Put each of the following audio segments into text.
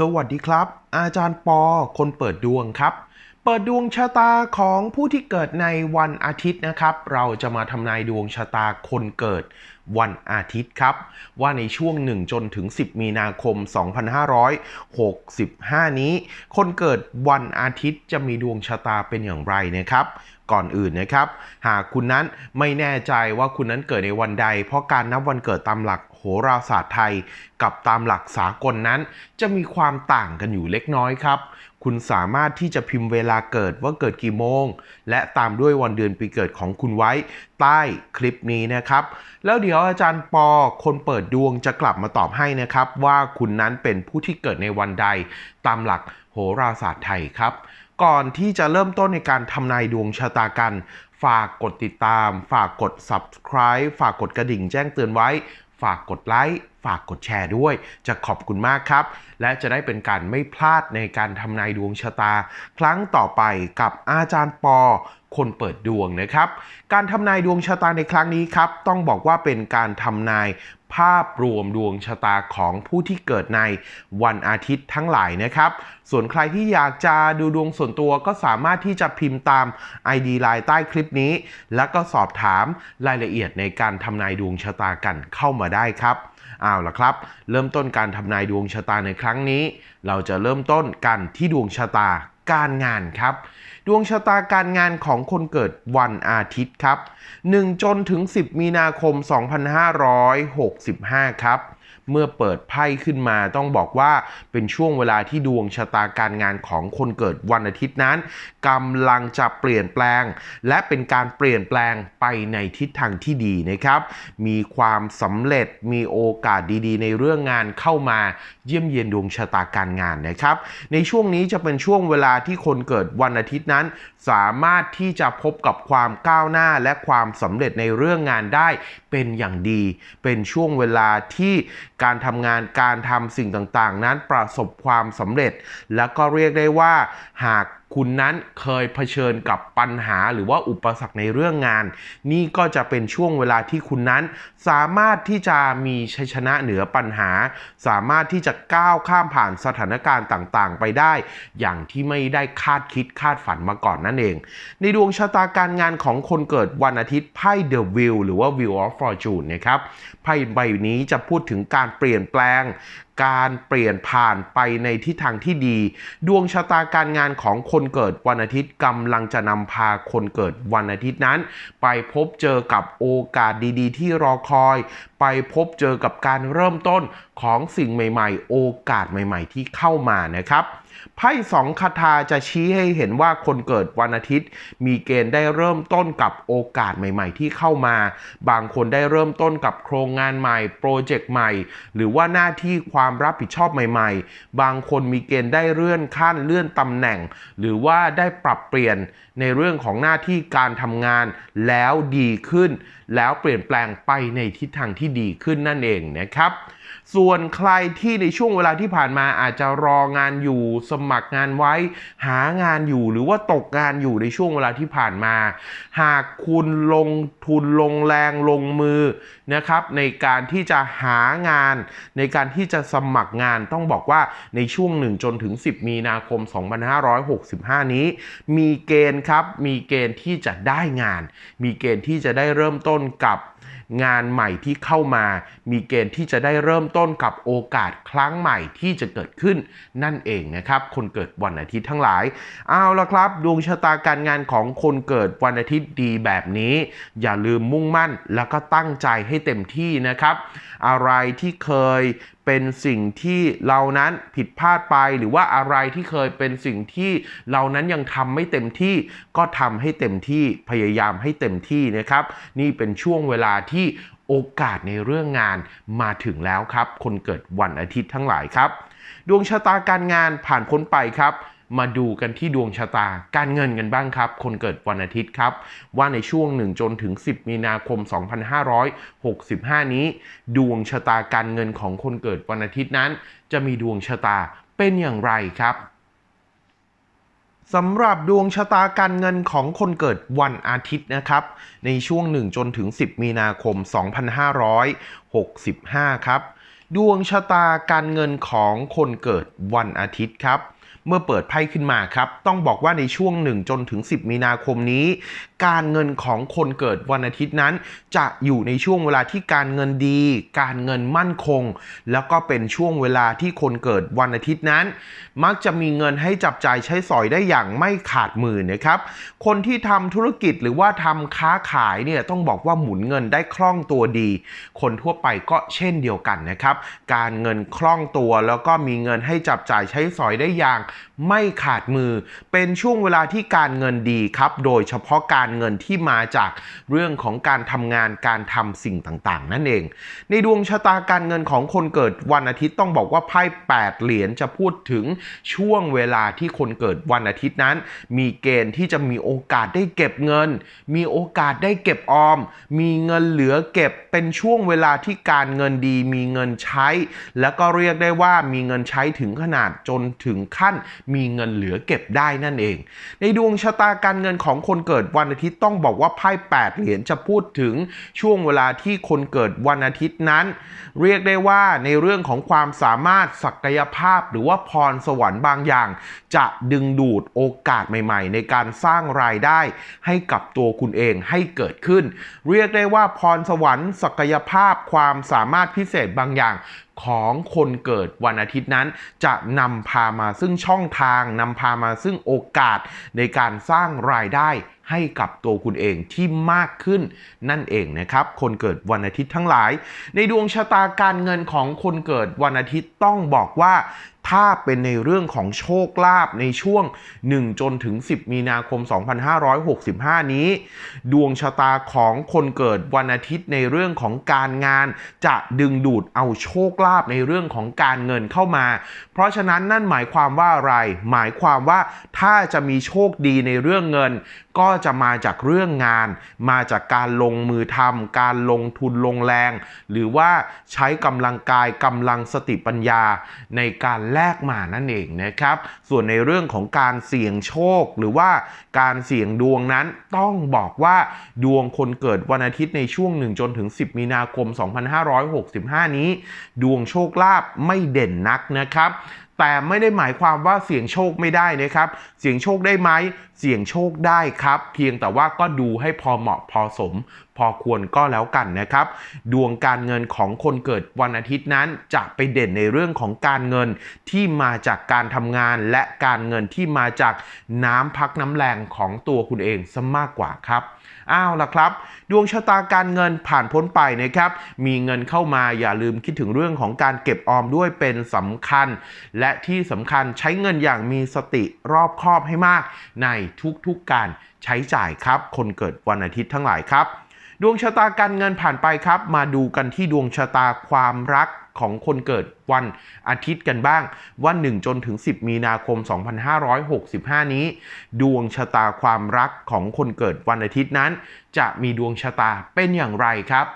สวัสดีครับ อาจารย์ปอ คนเปิดดวงครับ เปิดดวงชะตาของผู้ที่เกิดในวันอาทิตย์นะครับ เราจะมาทำนายดวงชะตาคนเกิดวันอาทิตย์ครับ ว่าในช่วง 1 จนถึง 10 มีนาคม 2565 นี้ คนเกิดวันอาทิตย์จะมีดวงชะตาเป็นอย่างไรนะครับ ก่อนอื่นนะครับ หากคุณนั้นไม่แน่ใจว่าคุณนั้นเกิดในวันใด เพราะการนับวันเกิดตามหลัก หราศาสตร์ไทย กับตามหลักสากลนั้น จะมีความต่างกันอยู่เล็กน้อยครับ คุณสามารถที่จะพิมพ์เวลาเกิดว่าเกิดกี่โมง และตามด้วยวันเดือนปีเกิดของคุณไว้ใต้คลิปนี้นะครับ แล้วเดี๋ยวอาจารย์ปอคนเปิดดวงจะกลับมาตอบให้นะครับ ว่าคุณนั้นเป็นผู้ที่เกิดในวันใด ตามหลักโหราศาสตร์ไทยครับ ก่อนที่จะเริ่มต้นในการทำนายดวงชะตากัน ฝากกดติดตาม ฝากกด subscribe ฝากกดกระดิ่งแจ้งเตือนไว้ ฝากกดไลค์ ฝากกดแชร์ด้วย จะขอบคุณมากครับ และจะได้เป็นการไม่พลาดในการทำนายดวงชะตา ครั้งต่อไปกับอาจารย์ปอ คนเปิดดวงนะครับ การทำนายดวงชะตาในครั้งนี้ครับ ต้องบอกว่าเป็นการทำนาย ภาพรวมดวงชะตาของผู้ที่เกิดในวันอาทิตย์ทั้งหลายนะครับ ส่วนใครที่อยากจะดูดวงส่วนตัวก็สามารถที่จะพิมพ์ตาม ID ไลน์ใต้คลิปนี้ แล้วก็สอบถามรายละเอียดในการทำนายดวงชะตากันเข้ามาได้ครับเอาล่ะครับ เริ่มต้นการทำนายดวงชะตาในครั้งนี้ เราจะเริ่มต้นกันที่ดวงชะตา การงานครับ ดวงชะตาการงานของคนเกิดวันอาทิตย์ครับ 1 จนถึง 10 มีนาคม 2565 ครับ เมื่อเปิดไพ่ขึ้นมาต้องบอกว่าเป็นช่วงเวลาที่ดวงชะตาการงานของคนเกิดวันอาทิตย์นั้นกำลังจะเปลี่ยนแปลง และเป็นการเปลี่ยนแปลงไปในทิศทางที่ดีนะครับ มีความสำเร็จมีโอกาสดีๆ ในเรื่องงานเข้ามาเยี่ยมเยียนดวงชะตาการงานนะครับ ในช่วงนี้จะเป็นช่วงเวลาที่คนเกิดวันอาทิตย์นั้น สามารถที่จะพบกับความก้าวหน้าและความสำเร็จในเรื่องงานได้เป็นอย่างดี เป็นช่วงเวลาที่การทำงานการทำสิ่งต่างๆ นั้นประสบความสำเร็จ แล้วก็เรียกได้ว่าหาก คุณนั้นเคยเผชิญกับปัญหาหรือว่าอุปสรรคในเรื่องงาน นี่ก็จะเป็นช่วงเวลาที่คุณนั้น สามารถที่จะมีชัยชนะเหนือปัญหา สามารถที่จะก้าวข้ามผ่านสถานการณ์ต่างๆ ไปได้ อย่างที่ไม่ได้คาดคิดคาดฝันมาก่อนนั่นเอง ในดวงชะตาการงานของคนเกิดวันอาทิตย์ไพ่ The Wheel หรือว่า Wheel of Fortune นะครับไพ่ใบนี้จะพูดถึงการเปลี่ยนแปลง การเปลี่ยนผ่านไปในทิศทางที่ดี ดวงชะตาการงานของคนเกิดวันอาทิตย์กำลังจะนำพาคนเกิดวันอาทิตย์นั้น ไปพบเจอกับโอกาสดีๆ ที่รอคอย ไปพบเจอกับการเริ่มต้นของสิ่งใหม่ ๆ โอกาสใหม่ ๆ ที่เข้ามานะครับ ไพ่สองคาถาจะชี้ให้เห็นว่าคนเกิดวันอาทิตย์ มีเกณฑ์ได้เริ่มต้นกับโอกาสใหม่ๆ ที่เข้ามา บางคนได้เริ่มต้นกับโครงงานใหม่ โปรเจกต์ใหม่ หรือว่าหน้าที่ความรับผิดชอบใหม่ๆ บางคนมีเกณฑ์ได้เลื่อนขั้นเลื่อนตำแหน่ง หรือว่าได้ปรับเปลี่ยนในเรื่องของหน้าที่การทำงานแล้วดีขึ้น แล้วเปลี่ยนแปลงไปในทิศทางที่ดีขึ้นนั่นเองนะครับ ส่วนใครที่ในช่วงเวลาที่ผ่านมาอาจจะรองานอยู่สมัครงานไว้ หางานอยู่หรือว่าตกงานอยู่ในช่วงเวลาที่ผ่านมา หากคุณลงทุนลงแรงลงมือนะครับ ในการที่จะหางาน ในการที่จะสมัครงานต้องบอกว่าในช่วง 1 จนถึง 10 มีนาคม 2565 นี้ มีเกณฑ์ครับมีเกณฑ์ที่จะได้งาน มีเกณฑ์ที่จะได้เริ่มต้นกับ งานใหม่ที่เข้ามา มีเกณฑ์ที่จะได้เริ่มต้นกับโอกาสครั้งใหม่ที่จะเกิดขึ้นนั่นเองนะครับ คนเกิดวันอาทิตย์ทั้งหลายเอาละครับ ดวงชะตาการงานของคนเกิดวันอาทิตย์ดีแบบนี้ อย่าลืมมุ่งมั่นแล้วก็ตั้งใจให้เต็มที่นะครับ อะไรที่เคยเป็นสิ่งที่เรานั้นผิดพลาดไปหรือว่าอะไรที่เคยเป็นสิ่งที่เรานั้นยังทำไม่เต็มที่ก็ทำให้เต็มที่พยายามให้เต็มที่นะครับ นี่เป็นช่วงเวลาที่โอกาสในเรื่องงานมาถึงแล้วครับ คนเกิดวันอาทิตย์ทั้งหลายครับ ดวงชะตาการงานผ่านพ้นไปครับ มาดูกันที่ดวงชะตาการเงินกันบ้างครับ คนเกิดวันอาทิตย์ครับ ว่าในช่วง 1 จนถึง 10 มีนาคม 2565 นี้ ดวงชะตาการเงินของคนเกิดวันอาทิตย์นั้น จะมีดวงชะตาเป็นอย่างไรครับสำหรับดวงชะตาการเงินของคนเกิดวันอาทิตย์นะครับ ในช่วง 1 จนถึง 10 มีนาคม 2565 ครับ ดวงชะตาการเงินของคนเกิดวันอาทิตย์ครับ เมื่อเปิดไพ่ขึ้นมาครับ ต้องบอกว่าในช่วง 1 จนถึง 10 มีนาคมนี้ การเงินของคนเกิดวันอาทิตย์นั้น จะอยู่ในช่วงเวลาที่การเงินดี การเงินมั่นคง แล้วก็เป็นช่วงเวลาที่คนเกิดวันอาทิตย์นั้น มักจะมีเงินให้จับจ่ายใช้สอยได้อย่างไม่ขาดมือนะครับ คนที่ทำธุรกิจหรือว่าทำค้าขายเนี่ยต้องบอกว่าหมุนเงินได้คล่องตัวดี คนทั่วไปก็เช่นเดียวกันนะครับ การเงินคล่องตัวแล้วก็มีเงินให้จับจ่ายใช้สอยได้อย่างไม่ขาดมือ เป็นช่วงเวลาที่การเงินดีครับ โดยเฉพาะการเงินที่มาจากเรื่องของการทำงานการทำสิ่งต่างๆ นั่นเอง ในดวงชะตาการเงินของคนเกิดวันอาทิตย์ต้องบอกว่าไพ่8เหรียญจะพูดถึงช่วงเวลาที่คนเกิดวันอาทิตย์นั้น มีเกณฑ์ที่จะมีโอกาสได้เก็บเงิน มีโอกาสได้เก็บออม มีเงินเหลือเก็บเป็นช่วงเวลาที่การเงินดีมีเงินใช้ แล้วก็เรียกได้ว่ามีเงินใช้ถึงขนาดจนถึงขั้นมีเงินเหลือเก็บได้นั่นเอง ในดวงชะตาการเงินของคนเกิดวันอาทิตย์ต้องบอกว่าไพ่8เหรียญจะพูดถึงช่วงเวลาที่คนเกิดวันอาทิตย์นั้น เรียกได้ว่าในเรื่องของความสามารถศักยภาพ หรือว่าพรสวรรค์บางอย่าง จะดึงดูดโอกาสใหม่ ๆ ในการสร้างรายได้ ให้กับตัวคุณเองให้เกิดขึ้น เรียกได้ว่าพรสวรรค์ศักยภาพความสามารถพิเศษบางอย่างของคนเกิดวันอาทิตย์นั้น จะนำพามาซึ่งช่องทางนำพามาซึ่งโอกาสในการสร้างรายได้ให้กับตัวคุณเองที่มากขึ้นนั่นเองนะครับ คนเกิดวันอาทิตย์ทั้งหลาย ในดวงชะตาการเงินของคนเกิดวันอาทิตย์ต้องบอกว่า ถ้าเป็นในเรื่องของโชคลาภในช่วง 1 จนถึง 10 มีนาคม 2565 นี้ ดวงชะตาของคนเกิดวันอาทิตย์ในเรื่องของการงาน จะดึงดูดเอาโชคลาภในเรื่องของการเงินเข้ามา เพราะฉะนั้นนั่นหมายความว่าอะไร หมายความว่าถ้าจะมีโชคดีในเรื่องเงิน ก็จะมาจากเรื่องงาน มาจากการลงมือทำการลงทุนลงแรง หรือว่าใช้กำลังกายกำลังสติปัญญาในการแลกมานั่นเองนะครับ ส่วนในเรื่องของการเสี่ยงโชคหรือว่าการเสี่ยงดวงนั้นต้องบอกว่าดวงคนเกิดวันอาทิตย์ในช่วง1จนถึง 10 มีนาคม 2565 นี้ ดวงโชคลาภไม่เด่นนักนะครับ แต่ไม่ได้หมายความว่าเสี่ยงโชคไม่ได้นะครับ เสี่ยงโชคได้ไหม เสี่ยงโชคได้ครับ เพียงแต่ว่าก็ดูให้พอเหมาะพอสม พอควรก็แล้วกันนะครับ ดวงการเงินของคนเกิดวันอาทิตย์นั้นจะไปเด่นในเรื่องของการเงินที่มาจากการทำงานและการเงินที่มาจากน้ำพักน้ำแรงของตัวคุณเองซะมากกว่าครับ อ้าวล่ะครับ ดวงชะตาการเงินผ่านพ้นไปนะครับ มีเงินเข้ามาอย่าลืมคิดถึงเรื่องของการเก็บออมด้วยเป็นสำคัญ และที่สำคัญใช้เงินอย่างมีสติรอบคอบให้มาก ในทุกๆการใช้จ่ายครับ คนเกิดวันอาทิตย์ทั้งหลายครับ ดวงชะตาการเงินผ่านไปครับ มาดูกันที่ดวงชะตาความรัก ของคนเกิดวันอาทิตย์กันบ้าง ว่า 1 จนถึง 10 มีนาคม 2565 นี้ ดวงชะตาความรักของคนเกิดวันอาทิตย์นั้น จะมีดวงชะตาเป็นอย่างไรครับ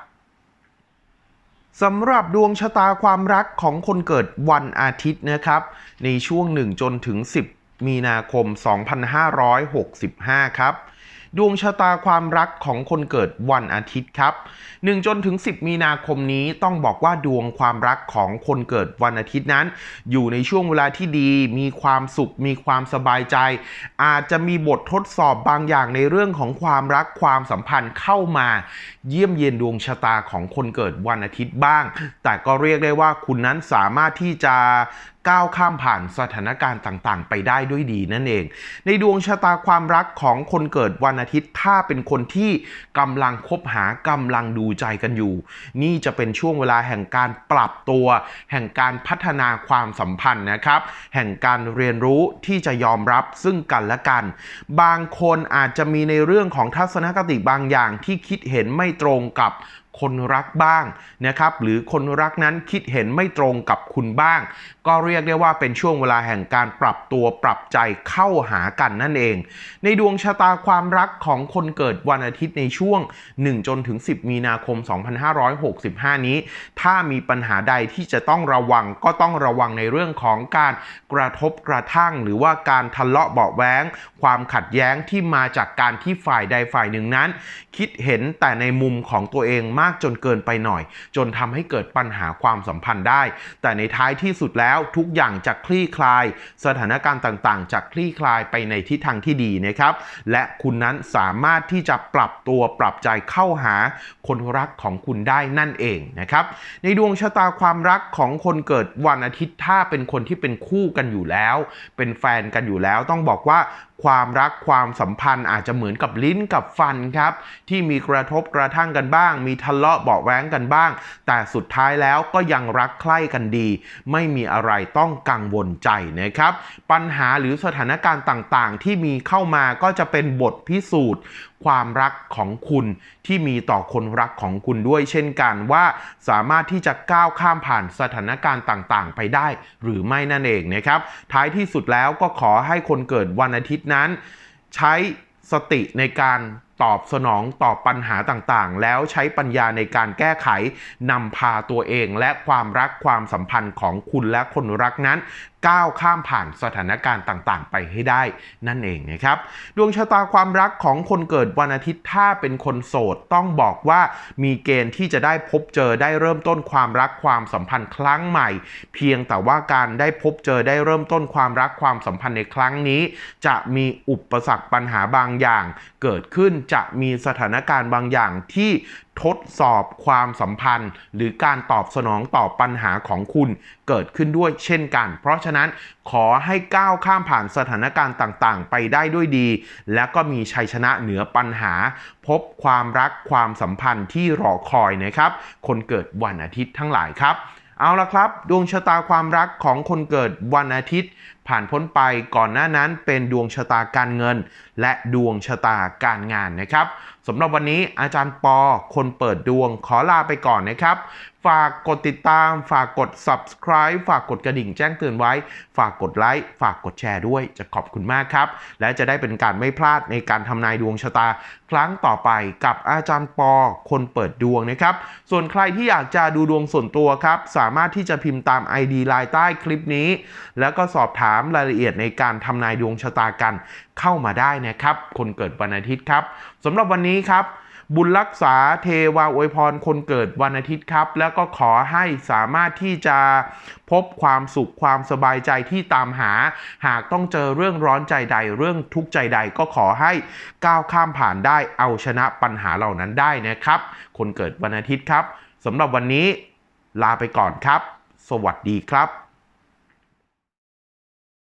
สำหรับดวงชะตาความรักของคนเกิดวันอาทิตย์นะครับ ในช่วง 1 จนถึง 10 มีนาคม 2565 ครับ ดวงชะตาความรักของคนเกิดวันอาทิตย์ครับ1จนถึง 10 มีนาคมนี้ต้องบอกว่าดวงความรักของคนเกิดวันอาทิตย์นั้น อยู่ในช่วงเวลาที่ดี มีความสุข มีความสบายใจ อาจจะมีบททดสอบบางอย่างในเรื่องของความรักความสัมพันธ์เข้ามา เยี่ยมเยียนดวงชะตาของคนเกิดวันอาทิตย์บ้าง แต่ก็เรียกได้ว่าคุณนั้นสามารถที่จะ ก้าวข้ามผ่านสถานการณ์ต่างๆ ไปได้ด้วยดีนั่นเอง ในดวงชะตาความรักของคนเกิดวันอาทิตย์ ถ้าเป็นคนที่กำลังคบหากำลังดูใจกันอยู่ นี่จะเป็นช่วงเวลาแห่งการปรับตัว แห่งการพัฒนาความสัมพันธ์นะครับ แห่งการเรียนรู้ที่จะยอมรับซึ่งกันและกัน บางคนอาจจะมีในเรื่องของทัศนคติบางอย่างที่คิดเห็นไม่ตรงกับคนรักบ้างนะครับ หรือคนรักนั้นคิดเห็นไม่ตรงกับคุณบ้าง ก็เรียกได้ว่าเป็นช่วงเวลาแห่งการปรับตัวปรับใจเข้าหากันนั่นเอง ในดวงชะตาความรักของคนเกิดวันอาทิตย์ในช่วง 1 จนถึง 10 มีนาคม 2565 นี้ ถ้ามีปัญหาใดที่จะต้องระวังก็ต้องระวังในเรื่องของการกระทบกระทั่ง หรือว่าการทะเลาะเบาะแว้งความขัดแย้งที่มาจากการที่ฝ่ายใดฝ่ายหนึ่งนั้น คิดเห็นแต่ในมุมของตัวเองมากจนเกินไปหน่อย จนทำให้เกิดปัญหาความสัมพันธ์ได้ แต่ในท้ายที่สุดแล้วทุกอย่างจะคลี่คลาย สถานการณ์ต่างๆจะคลี่คลายไปในทิศทางที่ดีนะครับ และคุณนั้นสามารถที่จะปรับตัวปรับใจเข้าหาคนรักของคุณได้นั่นเองนะครับ ในดวงชะตาความรักของคนเกิดวันอาทิตย์ถ้าเป็นคนที่เป็นคู่กันอยู่แล้ว เป็นแฟนกันอยู่แล้ว ต้องบอกว่า ความรักความสัมพันธ์อาจจะเหมือนกับลิ้นกับฟันครับ ที่มีกระทบกระทั่งกันบ้าง มีทะเลาะเบาะแว้งกันบ้าง แต่สุดท้ายแล้วก็ยังรักใคร่กันดี ไม่มีอะไรต้องกังวลใจนะครับ ปัญหาหรือสถานการณ์ต่างๆ ที่มีเข้ามาก็จะเป็นบทพิสูจน์ ความรักของคุณที่มีต่อคนรักของคุณด้วย เช่นกันว่าสามารถที่จะก้าวข้ามผ่านสถานการณ์ต่างๆ ไปได้ หรือไม่นั่นเองนะครับ ท้ายที่สุดแล้วก็ขอให้คนเกิดวันอาทิตย์นั้น ใช้สติในการ ตอบสนองตอบปัญหาต่างๆ แล้วใช้ปัญญาในการแก้ไขนำพาตัวเองและความรักความสัมพันธ์ของคุณและคนรักนั้นก้าวข้ามผ่านสถานการณ์ต่างๆ ไปให้ได้นั่นเองนะครับ ดวงชะตาความรักของคนเกิดวันอาทิตย์ถ้าเป็นคนโสดต้องบอกว่ามีเกณฑ์ที่จะได้พบเจอได้เริ่มต้นความรักความสัมพันธ์ครั้งใหม่ เพียงแต่ว่าการได้พบเจอได้เริ่มต้นความรักความสัมพันธ์ในครั้งนี้ จะมีอุปสรรคปัญหาบางอย่างเกิดขึ้นจะมีสถานการณ์บางอย่างที่ทดสอบความสัมพันธ์ หรือการตอบสนองต่อปัญหาของคุณเกิดขึ้นด้วยเช่นกัน เพราะฉะนั้นขอให้ก้าวข้ามผ่านสถานการณ์ต่างๆ ไปได้ด้วยดี และก็มีชัยชนะเหนือปัญหา พบความรักความสัมพันธ์ที่รอคอยนะครับ คนเกิดวันอาทิตย์ทั้งหลายครับ เอาละครับ ดวงชะตาความรักของคนเกิดวันอาทิตย์ ผ่านพ้นไปก่อนหน้านั้นเป็นดวงชะตาการเงิน และดวงชะตาการงานนะครับสำหรับวันนี้อาจารย์ปอคนเปิดดวงขอลาไปก่อนนะครับ ฝากกดติดตาม ฝากกด subscribe ฝากกดกระดิ่งแจ้งเตือนไว้ ฝากกดไลค์ ฝากกดแชร์ด้วย จะขอบคุณมากครับ และจะได้เป็นการไม่พลาดในการทำนายดวงชะตา ครั้งต่อไปกับอาจารย์ปอคนเปิดดวงนะครับ ส่วนใครที่อยากจะดูดวงส่วนตัวครับ สามารถที่จะพิมพ์ตาม ID ไลน์ใต้คลิปนี้ แล้วก็สอบถามามรายละเอียดในการทำนายดวงชะตากันเข้ามาได้นะครับ คนเกิดวันอาทิตย์ครับสำหรับวันนี้ครับบุญรักษาเทวาอวยพรคนเกิดวันอาทิตย์ครับ แล้วก็ขอให้สามารถที่จะพบความสุขความสบายใจที่ตามหา หากต้องเจอเรื่องร้อนใจใดเรื่องทุกข์ใจใดก็ขอให้ก้าวข้ามผ่านได้เอาชนะปัญหาเหล่านั้นได้นะครับ คนเกิดวันอาทิตย์ครับสำหรับวันนี้ลาไปก่อนครับ สวัสดีครับ